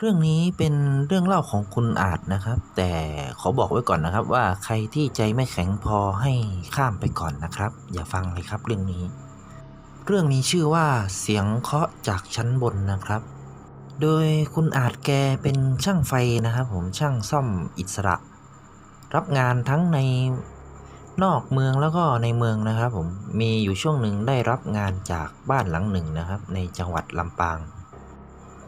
เรื่องนี้เป็นเรื่องเล่าของคุณอาจนะครับ แต่ขอบอกไว้ก่อนนะครับ ว่าใครที่ใจไม่แข็งพอให้ข้ามไปก่อนนะครับ อย่าฟังเลยครับเรื่องนี้ เรื่องนี้ชื่อว่าเสียงเคาะจากชั้นบนนะครับ โดยคุณอาจแกเป็นช่างไฟนะครับ ผมช่างซ่อมอิสระ รับงานทั้งในนอกเมืองแล้วก็ในเมืองนะครับ ผมมีอยู่ช่วงหนึ่งได้รับงานจากบ้านหลังหนึ่งนะครับ ในจังหวัดลำปาง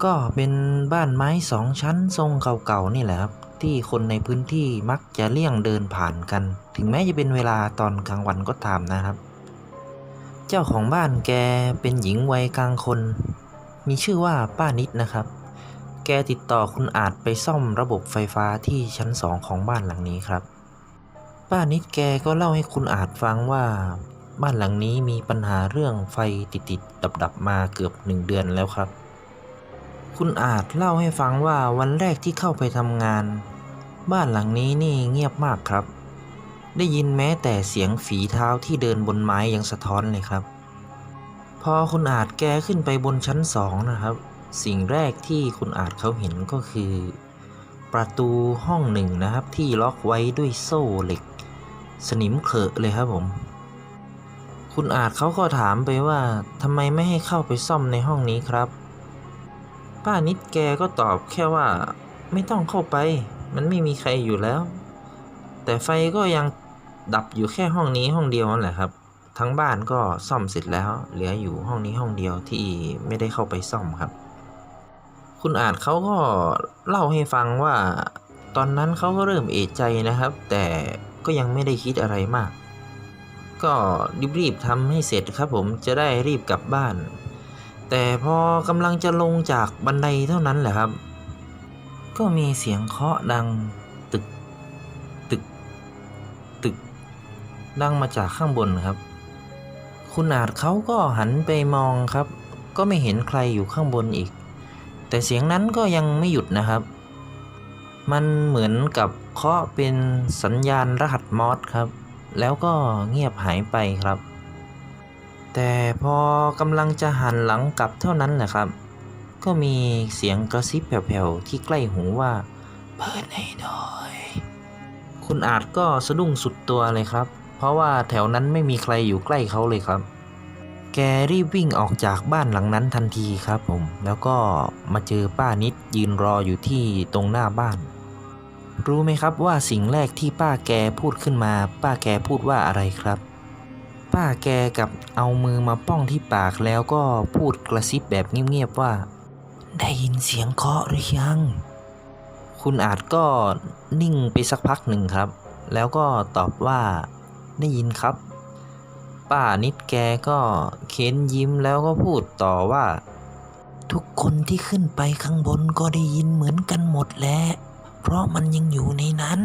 ก็เป็นบ้านไม้สองชั้นทรงเก่าๆนี่แหละครับ ที่คนในพื้นที่มักจะเลี่ยงเดินผ่านกัน ถึงแม้จะเป็นเวลาตอนกลางวันก็ตามนะครับ เจ้าของบ้านแกเป็นหญิงวัยกลางคน มีชื่อว่าป้านิดนะครับ แกติดต่อคุณอาจไปซ่อมระบบไฟฟ้าที่ชั้นสองของบ้านหลังนี้ครับ ป้านิดแกก็เล่าให้คุณอาจฟังว่าบ้านหลังนี้มีปัญหาเรื่องไฟติดๆดับๆมาเกือบหนึ่งเดือนแล้วครับ คุณอาจเล่าให้ฟังว่าวันแรกที่เข้าไปทำงาน บ้านหลังนี้นี่เงียบมากครับ ได้ยินแม้แต่เสียงฝีเท้าที่เดินบนไม้ยังสะท้อนเลยครับ พอคุณอาจแกขึ้นไปบนชั้นสองนะครับ สิ่งแรกที่คุณอาจเขาเห็นก็คือ ประตูห้องหนึ่งนะครับ ที่ล็อกไว้ด้วยโซ่เหล็ก สนิมเขอะเลยครับผมคุณอาจเขาก็ถามไปว่าทำไมไม่ให้เข้าไปซ่อมในห้องนี้ครับ ป้านิดแกก็ตอบแค่ว่า ไม่ต้องเข้าไป มันไม่มีใครอยู่แล้ว แต่ไฟก็ยังดับอยู่แค่ห้องนี้ห้องเดียวนั่นแหละครับ ทั้งบ้านก็ซ่อมเสร็จแล้ว เหลืออยู่ห้องนี้ห้องเดียวที่ไม่ได้เข้าไปซ่อมครับ คุณอาจเขาก็เล่าให้ฟังว่า ตอนนั้นเขาก็เริ่มเอะใจนะครับ แต่ก็ยังไม่ได้คิดอะไรมาก ก็รีบๆทำให้เสร็จครับผมจะได้รีบกลับบ้าน แต่พอกำลังจะลงจากบันไดเท่านั้นแหละครับ ก็มีเสียงเคาะดังตึก ตึก ตึก ดังมาจากข้างบนครับ คุณอาจเขาก็หันไปมองครับ ก็ไม่เห็นใครอยู่ข้างบนอีก แต่เสียงนั้นก็ยังไม่หยุดนะครับ มันเหมือนกับเคาะเป็นสัญญาณรหัสมอสครับ แล้วก็เงียบหายไปครับ แต่พอกำลังจะหันหลังกลับเท่านั้นแหละครับ ก็มีเสียงกระซิบแผ่วๆที่ใกล้หูว่า เปิดให้หน่อย คุณอาจก็สะดุ้งสุดตัวเลยครับ เพราะว่าแถวนั้นไม่มีใครอยู่ใกล้เขาเลยครับ แกรีบวิ่งออกจากบ้านหลังนั้นทันทีครับผม แล้วก็มาเจอป้านิดยืนรออยู่ที่ตรงหน้าบ้าน รู้ไหมครับว่าสิ่งแรกที่ป้าแกพูดขึ้นมา ป้าแกพูดว่าอะไรครับ ป้าแกกับเอามือมาป้องที่ปากแล้วก็พูดกระซิบแบบเงียบๆว่า ได้ยินเสียงเคาะหรือยัง คุณอาจก็นิ่งไปสักพักหนึ่งครับ แล้วก็ตอบว่าได้ยินครับ ป้านิดแกก็เค้นยิ้มแล้วก็พูดต่อว่า ทุกคนที่ขึ้นไปข้างบนก็ได้ยินเหมือนกันหมดแหละเพราะมันยังอยู่ในนั้น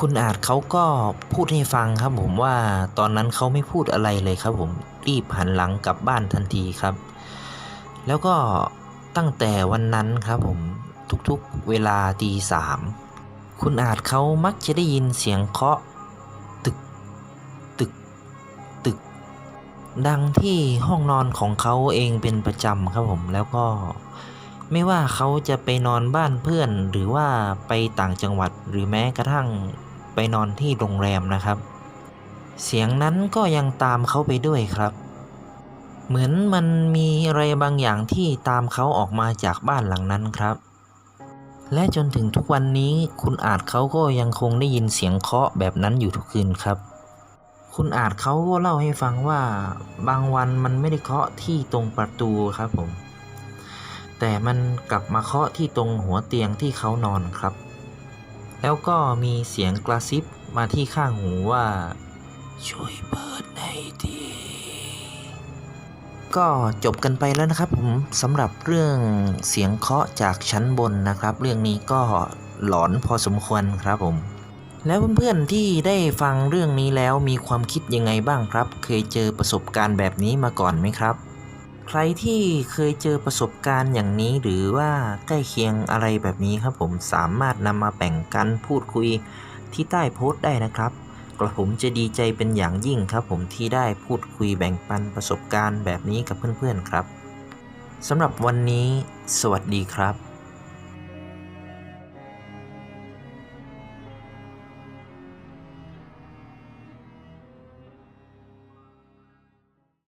คุณอาจเขาก็พูดให้ฟังครับผมว่าตอนนั้นเขาไม่พูดอะไรเลยครับผมรีบหันหลังกลับบ้านทันทีครับ แล้วก็ตั้งแต่วันนั้นครับผมทุกๆเวลาตีสามคุณอาจเขามักจะได้ยินเสียงเคาะตึก ตึก ตึก ดังที่ห้องนอนของเขาเองเป็นประจำครับผมแล้วก็ไม่ว่าเขาจะไปนอนบ้านเพื่อนหรือว่าไปต่างจังหวัดหรือแม้กระทั่ง ไปนอนที่โรงแรมนะครับ เสียงนั้นก็ยังตามเขาไปด้วยครับ เหมือนมันมีอะไรบางอย่างที่ตามเขาออกมาจากบ้านหลังนั้นครับ และจนถึงทุกวันนี้คุณอาจเขาก็ยังคงได้ยินเสียงเคาะแบบนั้นอยู่ทุกคืนครับคุณอาจเขาก็เล่าให้ฟังว่าบางวันมันไม่ได้เคาะที่ตรงประตูครับผม แต่มันกลับมาเคาะที่ตรงหัวเตียงที่เขานอนครับ แล้วก็มีเสียงกระซิบมาที่ข้างหูว่า ช่วยเปิดให้ทีก็จบกันไปแล้วนะครับผมสำหรับเรื่องเสียงเคาะจากชั้นบนนะครับ เรื่องนี้ก็หลอนพอสมควรครับผม แล้วเพื่อนๆที่ได้ฟังเรื่องนี้แล้วมีความคิดยังไงบ้างครับ เคยเจอประสบการณ์แบบนี้มาก่อนไหมครับ ใครที่เคยเจอประสบการณ์อย่างนี้หรือว่าใกล้เคียงอะไรแบบนี้ครับผมสามารถนำมาแบ่งกันพูดคุยที่ใต้โพสต์ได้นะครับกระผมจะดีใจเป็นอย่างยิ่งครับผมที่ได้พูดคุยแบ่งปันประสบการณ์แบบนี้กับเพื่อนๆครับสำหรับวันนี้ สวัสดีครับ